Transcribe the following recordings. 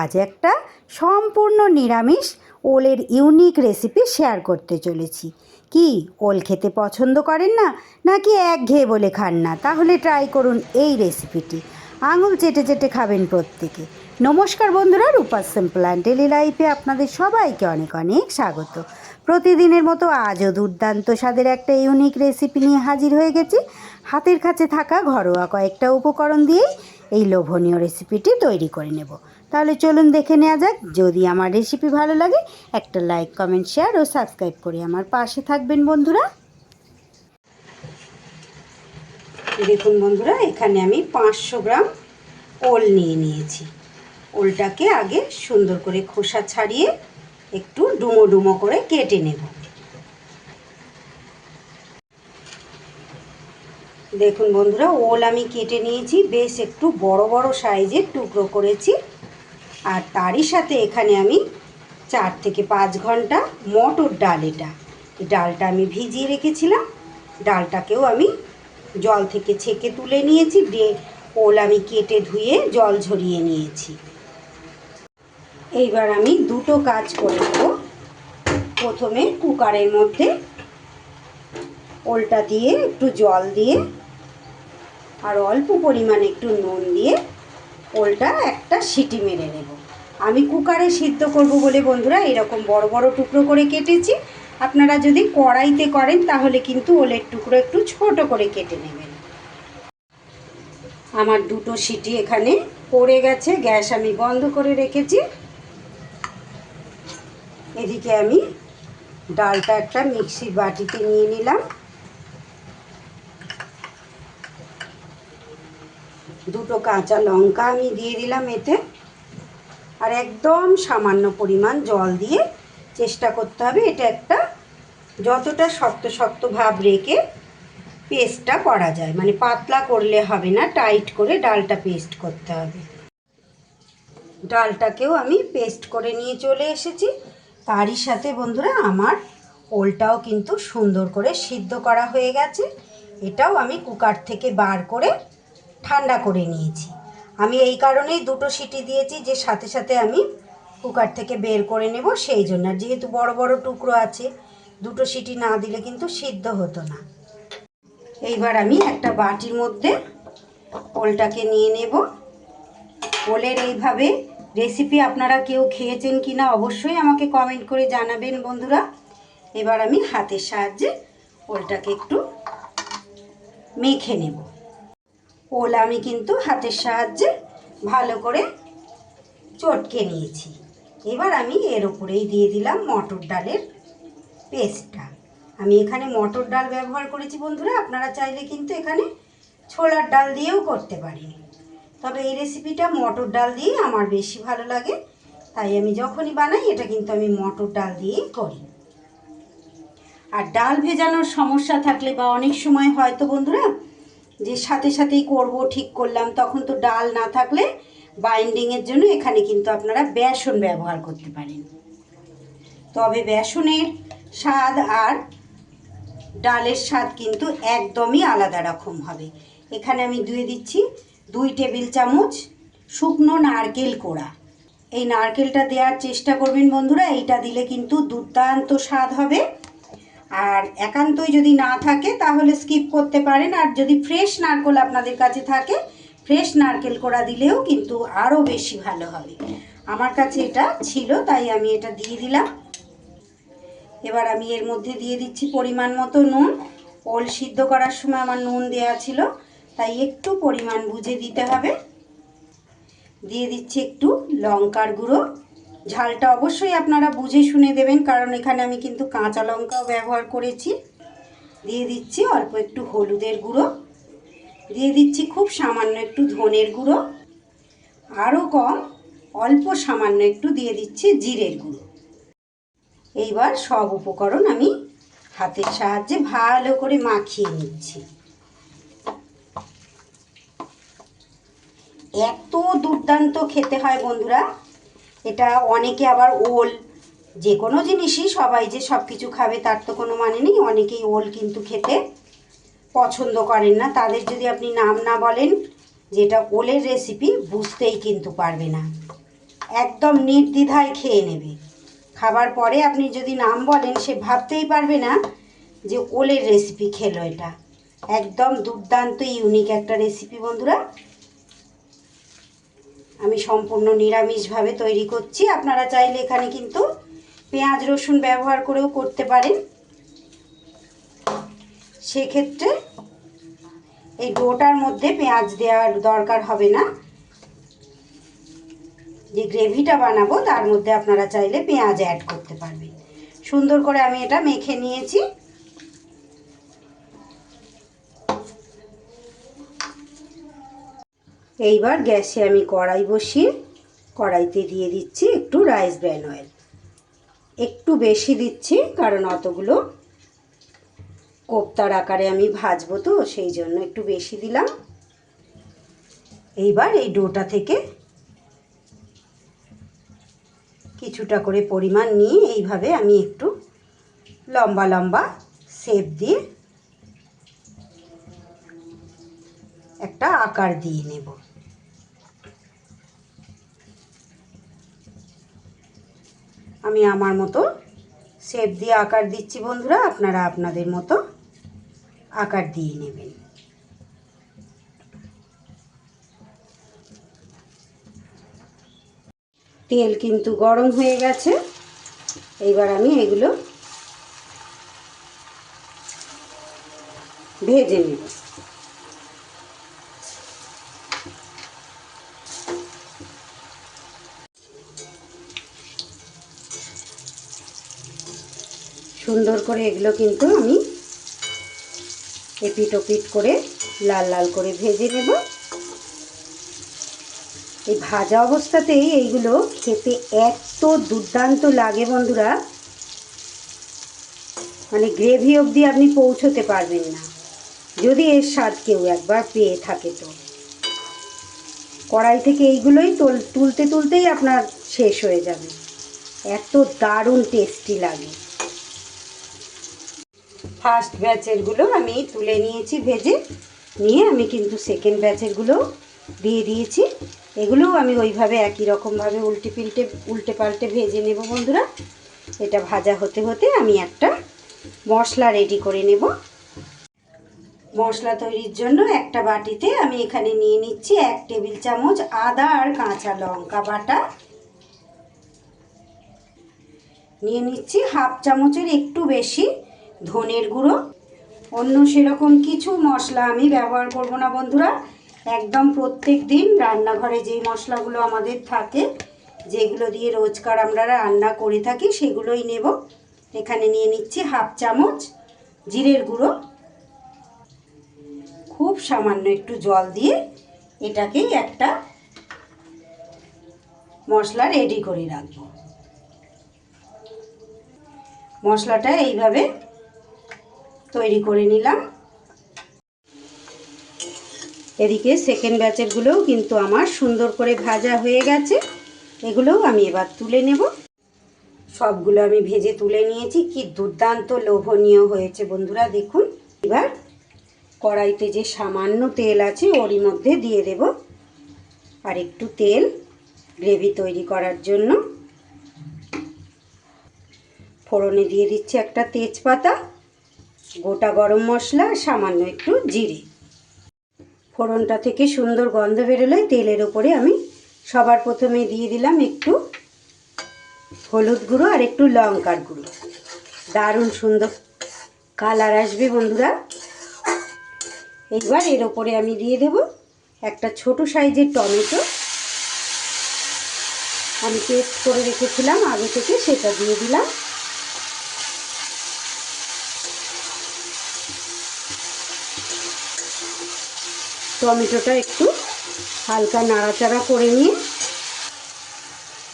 আজ একটা সম্পূর্ণ নিরামিষ ওলের ইউনিক রেসিপি শেয়ার করতে চলেছি। কি, ওল খেতে পছন্দ করেন না? নাকি একঘেয়ে বলে খান না? তাহলে ট্রাই করুন এই রেসিপিটি আঙুল চেটে চেটে খাবেন প্রত্যেকে। নমস্কার বন্ধুরা রূপা সিম্পল অ্যান্ড ডেলি লাইফে আপনাদের সবাইকে অনেক অনেক স্বাগত। প্রতিদিনের মতো আজও দুর্দান্ত স্বাদের একটা ইউনিক রেসিপি নিয়ে হাজির হয়ে গেছি। হাতের কাছে থাকা ঘরোয়া কয়েকটা উপকরণ দিয়েই এই লোভনীয় রেসিপিটি তৈরি করে নেব। তাহলে চলুন দেখে নেওয়া যাক। যদি আমার রেসিপি ভালো লাগে, একটা লাইক কমেন্ট শেয়ার ও সাবস্ক্রাইব করে আমার পাশে থাকবেন বন্ধুরা। দেখুন বন্ধুরা, এখানে আমি পাঁচশো গ্রাম ওল নিয়ে নিয়েছি। ওলটাকে আগে সুন্দর করে খোসা ছাড়িয়ে একটু ডুমো ডুমো করে কেটে নেব। দেখুন বন্ধুরা, ওল আমি কেটে নিয়েছি, বেশ একটু বড় বড় সাইজের টুকরো করেছি। আর তারই সাথে এখানে আমি চার থেকে পাঁচ ঘণ্টা মটর ডাল এটা। ডালটা আমি ভিজিয়ে রেখেছিলাম। ডালটাকেও আমি জল থেকে ছেঁকে তুলে নিয়েছি, দিয়ে ওল আমি কেটে ধুয়ে জল ঝরিয়ে নিয়েছি। এইবার আমি দুটো কাজ করে দেবো প্রথমে কুকারের মধ্যে ওলটা দিয়ে একটু জল দিয়ে আর অল্প পরিমাণে একটু নুন দিয়ে ওলটা একটা সিটি মেরে নেব। আমি কুকারে সিদ্ধ করব বলে বন্ধুরা এরকম বড় বড় টুকরো করে কেটেছি। আপনারা যদি কড়াইতে করেন তাহলে কিন্তু ওলের টুকরো একটু ছোট করে কেটে নেবেন। আমার দুটো সিটি এখানে পড়ে গেছে, গ্যাস আমি বন্ধ করে রেখেছি। এদিকে আমি ডালটা একটা মিক্সির বাটিতে নিয়ে নিলাম। দুটো কাঁচা লঙ্কা আমি দিয়ে দিলাম এতে। আর একদম সামান্য পরিমাণ জল দিয়ে চেষ্টা করতে হবে এটা একটা যতটা শক্ত শক্ত ভাব রেখে পেস্টটা করা যায়। মানে পাতলা করলে হবে না, টাইট করে ডালটা পেস্ট করতে হবে। ডালটাকেও আমি পেস্ট করে নিয়ে চলে এসেছি। তারই সাথে বন্ধুরা আমার ওলটাও কিন্তু সুন্দর করে সিদ্ধ করা হয়ে গেছে। এটাও আমি কুকার থেকে বার করে ঠান্ডা করে নিয়েছি। আমি এই কারণেই দুটো সিটি দিয়েছি যে সাথে সাথে আমি কুকার থেকে বের করে নেব সেই জন্য। যেহেতু বড় বড় টুকরো আছে, দুটো সিটি না দিলে কিন্তু সিদ্ধ হতো না। এইবার আমি একটা বাটির মধ্যে ওলটাকে নিয়ে নেব। ওলের এইভাবে রেসিপি আপনারা কেউ খেয়েছেন কি না অবশ্যই আমাকে কমেন্ট করে জানাবেন বন্ধুরা। এবার আমি হাতের সাহায্যে ওলটাকে একটু মেখে নেব। ওল আমি কিন্তু হাতের সাহায্যে ভালো করে চটকে নিয়েছি। এবার আমি এর উপরেই দিয়ে দিলাম মটর ডালের পেস্টটা। আমি এখানে মটর ডাল ব্যবহার করেছি বন্ধুরা, আপনারা চাইলে কিন্তু এখানে ছোলার ডাল দিয়েও করতে পারেন। তবে এই রেসিপিটা মটর ডাল দিয়েই আমার বেশি ভালো লাগে, তাই আমি যখনই বানাই এটা কিন্তু আমি মটর ডাল দিয়েই করি। আর ডাল ভেজানোর সমস্যা থাকলে বা অনেক সময় হয়তো বন্ধুরা যে সাথে সাথেই করব, ঠিক করলাম, তখন তো ডাল না থাকলে বাইন্ডিংয়ের জন্য এখানে কিন্তু আপনারা বেসন ব্যবহার করতে পারেন। তবে বেসনের স্বাদ আর ডালের স্বাদ কিন্তু একদমই আলাদা রকম হবে। এখানে আমি ধুয়ে দিচ্ছি দুই টেবিল চামচ শুকনো নারকেল কোড়া। এই নারকেলটা দেওয়ার চেষ্টা করবেন বন্ধুরা, এইটা দিলে কিন্তু দুর্দান্ত স্বাদ হবে। আর একান্তই যদি না থাকে, তাহলে স্কিপ করতে পারেন। আর যদি ফ্রেশ নারকেল আপনাদের কাছে থাকে ফ্রেশ নারকেল কোড়া দিলেও কিন্তু আরও বেশি ভালো হবে। আমার কাছে এটা ছিল, তাই আমি এটা দিয়ে দিলাম। এবার আমি এর মধ্যে দিয়ে দিচ্ছি পরিমাণ মতো নুন। ওল সিদ্ধ করার সময় আমার নুন দেওয়া ছিল, তাই একটু পরিমাণ বুঝে দিতে হবে। দিয়ে দিচ্ছি একটু লঙ্কার গুঁড়ো। ঝালটা অবশ্যই আপনারা বুঝে শুনে দেবেন, কারণ এখানে আমি কিন্তু কাঁচা লঙ্কাও ব্যবহার করেছি। দিয়ে দিচ্ছি অল্প একটু হলুদের গুঁড়ো। দিয়ে দিচ্ছি খুব সামান্য একটু ধনের গুঁড়ো। আরও কম, অল্প সামান্য একটু দিয়ে দিচ্ছি জিরের গুঁড়ো। এইবার সব উপকরণ আমি হাতের সাহায্যে ভালো করে মাখিয়ে নিচ্ছি। এত দুর্দান্ত খেতে হয় বন্ধুরা। এটা অনেকে আবার ওল যে কোনো জিনিসই সবাই যে সব কিছু খাবে তার তো কোনো মানে নেই, অনেকেই ওল কিন্তু খেতে পছন্দ করেন না। তাদের যদি আপনি নাম না বলেন, যেটা ওলের রেসিপি বুঝতেই কিন্তু পারবে না। একদম নির্দ্বিধায় খেয়ে নেবে। খাবার পরে আপনি যদি নাম বলেন, সে ভাবতেই পারবে না যে ওলের রেসিপি খেলো এটা। একদম দুর্দান্ত ইউনিক একটা রেসিপি বন্ধুরা। আমি সম্পূর্ণ নিরামিষভাবে তৈরি করছি। আপনারা চাইলে এখানে কিন্তু পেঁয়াজ রসুন ব্যবহার করেও করতে পারেন। সেক্ষেত্রে এই ডোটার মধ্যে পেঁয়াজ দেওয়ার দরকার হবে না। যে গ্রেভিটা বানাবো, তার মধ্যে আপনারা চাইলে পেঁয়াজ অ্যাড করতে পারবেন। সুন্দর করে আমি এটা মেখে নিয়েছি। এইবার গ্যাসে আমি কড়াই বসিয়ে কড়াইতে দিয়ে দিচ্ছি একটু রাইস ব্র্যান অয়েল। একটু বেশি দিচ্ছি কারণ অতগুলো কোপ্তার আকারে আমি ভাজবো তো, সেই জন্য একটু বেশি দিলাম। এইবার এই ডোটা থেকে কিছুটা করে পরিমাণ নিয়ে এইভাবে আমি একটু লম্বা লম্বা শেপ দিয়ে একটা আকার দিয়ে নেব। আমি আমার মতো শেপ দিয়ে আকার দিচ্ছি বন্ধুরা, আপনারা আপনাদের মতো আকার দিয়ে নেবেন। তেল কিন্তু গরম হয়ে গেছে এইবার আমি এগুলো ভেজে নেব। সুন্দর করে এগুলো কিন্তু আমি এপিট ওপিট করে লাল লাল করে ভেজে নেব। এই ভাজা অবস্থাতেই এইগুলো খেতে এত দুর্দান্ত লাগে বন্ধুরা। মানে গ্রেভি অবধি আপনি পৌঁছতে পারবেন না। যদি এর স্বাদ কেউ একবার পেয়ে থাকে তো। কড়াই থেকে এইগুলোই তোল, তুলতে তুলতেই আপনার শেষ হয়ে যাবে। এত দারুণ টেস্টি লাগে। ফার্স্ট ব্যাচেরগুলো আমি তুলে নিয়েছি, ভেজে। নিয়ে আমি কিন্তু সেকেন্ড ব্যাচেরগুলো দিয়ে দিয়েছি। এগুলোও আমি ওইভাবে একই রকমভাবে উল্টে পিল্টে, উল্টে পাল্টে ভেজে নেব বন্ধুরা। এটা ভাজা হতে হতে আমি একটা মশলা রেডি করে নেব। মশলা তৈরির জন্য একটা বাটিতে আমি এখানে নিয়ে নিচ্ছি এক টেবিল চামচ আদা আর কাঁচা লঙ্কা বাটা। নিয়ে নিচ্ছি হাফ চামচের একটু বেশি ধনের গুঁড়ো। অন্য সেরকম কিছু মশলা আমি ব্যবহার করব না বন্ধুরা। একদম প্রত্যেক দিন রান্নাঘরে যেই মশলাগুলো আমাদের থাকে, যেগুলো দিয়ে রোজকার আমরা রান্না করে থাকি, সেগুলোই নেব। এখানে নিয়ে নিচ্ছি হাফ চামচ জিরের গুঁড়ো। খুব সামান্য একটু জল দিয়ে এটাকেই একটা মশলা রেডি করে রাখব। মশলাটা এইভাবে তৈরি করে নিলাম। এদিকে সেকেন্ড ব্যাচেরগুলোও কিন্তু আমার সুন্দর করে ভাজা হয়ে গেছে। এগুলোও আমি এবার তুলে নেব। সবগুলো আমি ভেজে তুলে নিয়েছি। কি দুর্দান্ত লোভনীয় হয়েছে বন্ধুরা, দেখুন। এবার কড়াইতে যে সামান্য তেল আছে, ওরই মধ্যে দিয়ে দেব আর একটু তেল গ্রেভি তৈরি করার জন্য। ফোড়নে দিয়ে দিচ্ছি একটা তেজপাতা। গোটা গরম মশলা, সামান্য একটু জিরে। ফোড়নটা থেকে সুন্দর গন্ধ বেরোলে তেলের ওপরে আমি সবার প্রথমে দিয়ে দিলাম একটু হলুদ গুঁড়ো আর একটু লঙ্কার গুঁড়ো। দারুণ সুন্দর কালার আসবে বন্ধুরা। এইবার এর ওপরে আমি দিয়ে দেব একটা ছোট সাইজের টমেটো। আমি পেস্ট করে রেখেছিলাম, আগে থেকে সেটা দিয়ে দিলাম। টমেটোটা একটু হালকা নাড়াচাড়া করে নিয়ে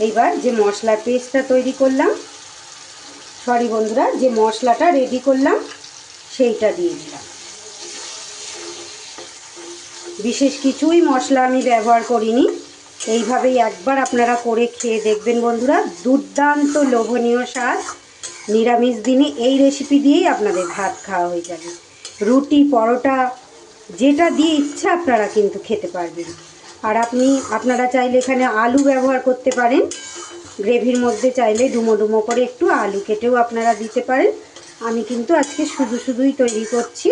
এইবার যে মশলার পেস্টটা তৈরি করলাম, সরি বন্ধুরা, যে মশলাটা রেডি করলাম, সেইটা দিয়ে দিলাম। বিশেষ কিছুই মশলা আমি ব্যবহার করিনি, এইভাবেই একবার আপনারা করে খেয়ে দেখবেন বন্ধুরা, দুর্দান্ত লোভনীয় স্বাদ। নিরামিষ দিনে এই রেসিপি দিয়েই আপনাদের ভাত খাওয়া হয়ে যাবে। রুটি, পরোটা যেটা দিয়ে ইচ্ছা আপনারা কিন্তু খেতে পারবেন। আর আপনি, আপনারা চাইলে এখানে আলু ব্যবহার করতে পারেন। গ্রেভির মধ্যে চাইলে ডুমো ডুমো করে একটু আলু কেটেও আপনারা দিতে পারেন। আমি কিন্তু আজকে শুধু শুধুই তৈরি করছি।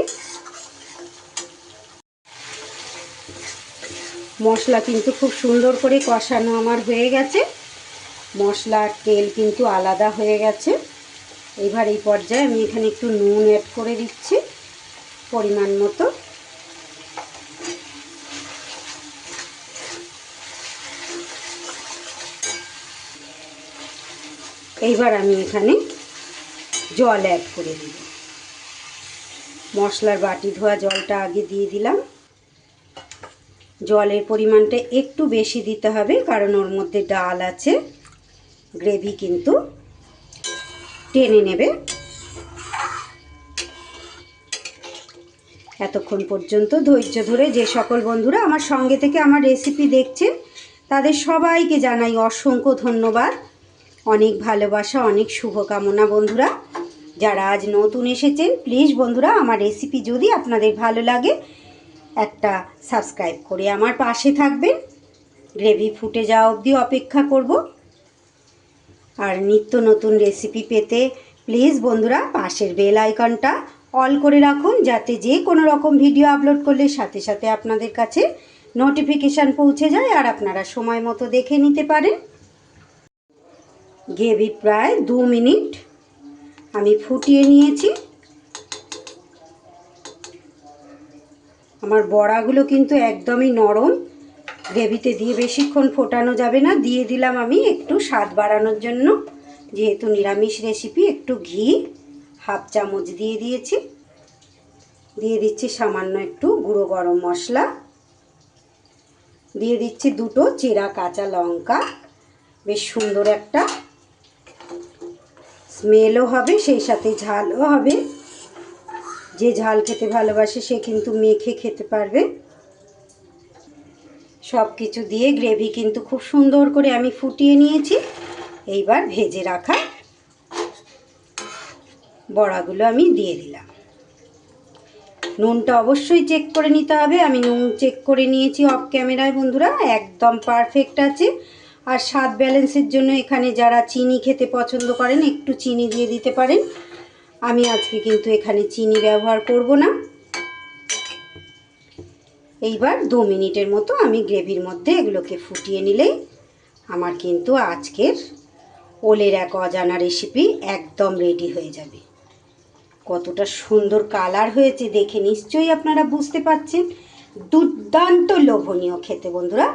মশলা কিন্তু খুব সুন্দর করে কষানো আমার হয়ে গেছে। মশলার তেল কিন্তু আলাদা হয়ে গেছে। এবার এই পর্যায়ে আমি এখানে একটু নুন অ্যাড করে দিচ্ছি, পরিমাণ মতো। এইবার আমি এখানে জল অ্যাড করে দিব মশলার বাটি ধোয়া জলটা আগে দিয়ে দিলাম। জলের পরিমাণটা একটু বেশি দিতে হবে, কারণ ওর মধ্যে ডাল আছে, গ্রেভি কিন্তু টেনে নেবে। এতক্ষণ পর্যন্ত ধৈর্য ধরে যে সকল বন্ধুরা আমার সঙ্গে থেকে আমার রেসিপি দেখছেন, তাদের সবাইকে জানাই অসংখ্য ধন্যবাদ। অনেক ভালোবাসা, অনেক শুভকামনা বন্ধুরা। যারা আজ নতুন এসেছেন প্লিজ বন্ধুরা, আমার রেসিপি যদি আপনাদের ভালো লাগে, একটা সাবস্ক্রাইব করে আমার পাশে থাকবেন। গ্রেভি ফুটে যাওয়া অবধি অপেক্ষা করব। আর নিত্য নতুন রেসিপি পেতে প্লিজ বন্ধুরা, পাশের বেল আইকনটা অল করে রাখুন, যাতে যে কোনো রকম ভিডিও আপলোড করলে সাথে সাথে আপনাদের কাছে নোটিফিকেশান পৌঁছে যায় আর আপনারা সময় মতো দেখে নিতে পারেন। গ্রেভি প্রায় দু মিনিট আমি ফুটিয়ে নিয়েছি। আমার বড়াগুলো কিন্তু একদমই নরম। গ্রেভিতে দিয়ে বেশিক্ষণ ফোটানো যাবে না। দিয়ে দিলাম আমি একটু স্বাদ বাড়ানোর জন্য। যেহেতু নিরামিষ রেসিপি একটু ঘি, হাফ চামচ দিয়ে দিয়েছি। দিয়ে দিচ্ছি সামান্য একটু গুঁড়ো গরম মশলা। দিয়ে দিচ্ছি দুটো চেরা কাঁচা লঙ্কা। বেশ সুন্দর একটা স্মেলও হবে, সেই সাথে ঝালও হবে। যে ঝাল খেতে ভালোবাসে, সে কিন্তু মেখে খেতে পারবে। সব কিছু দিয়ে গ্রেভি কিন্তু খুব সুন্দর করে আমি ফুটিয়ে নিয়েছি। এইবার ভেজে রাখা বড়াগুলো আমি দিয়ে দিলাম। নুনটা অবশ্যই চেক করে নিতে হবে। আমি নুন চেক করে নিয়েছি অফ ক্যামেরায় বন্ধুরা। একদম পারফেক্ট আছে। আর স্বাদ ব্যালেন্সের জন্য এখানে যারা চিনি খেতে পছন্দ করেন, একটু চিনি দিয়ে দিতে পারেন। আমি আজকে কিন্তু এখানে চিনি ব্যবহার করব না। এইবার দু মিনিটের মতো আমি গ্রেভির মধ্যে এগুলোকে ফুটিয়ে নিলেই আমার কিন্তু আজকের ওলের এক অজানা রেসিপি একদম রেডি হয়ে যাবে। কতটা সুন্দর কালার হয়েছে দেখে নিশ্চয়ই আপনারা বুঝতে পাচ্ছেন দুর্দান্ত লোভনীয় খেতে বন্ধুরা।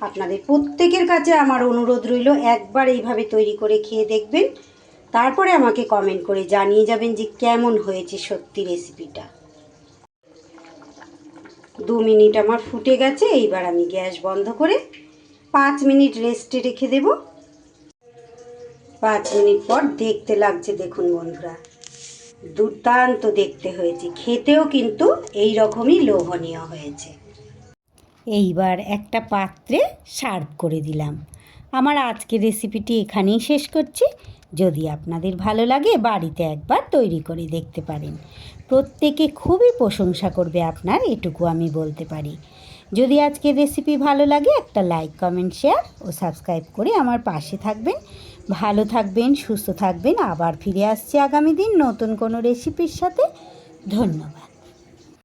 আপনাদের প্রত্যেকের কাছে আমার অনুরোধ রইল, একবার এইভাবে তৈরি করে খেয়ে দেখবেন। তারপরে আমাকে কমেন্ট করে জানিয়ে যাবেন যে কেমন হয়েছে সত্যি রেসিপিটা দু মিনিট আমার ফুটে গেছে, এইবার আমি গ্যাস বন্ধ করে পাঁচ মিনিট রেস্টে রেখে দেব। পাঁচ মিনিট পর দেখতে লাগছে, দেখুন বন্ধুরা, দুর্দান্ত দেখতে হয়েছে। খেতেও কিন্তু এই রকমই লোভনীয় হয়েছে। এইবার একটা পাত্রে সার্ভ করে দিলাম। আমার আজকের রেসিপিটি এখানেই শেষ করছি। যদি আপনাদের ভালো লাগে বাড়িতে একবার তৈরি করে দেখতে পারেন। প্রত্যেকে খুবই প্রশংসা করবে আপনার, এটুকু আমি বলতে পারি। যদি আজকের রেসিপি ভালো লাগে, একটা লাইক কমেন্ট শেয়ার ও সাবস্ক্রাইব করে আমার পাশে থাকবেন। ভালো থাকবেন, সুস্থ থাকবেন। আবার ফিরে আসছি আগামী দিন নতুন কোনো রেসিপির সাথে। ধন্যবাদ।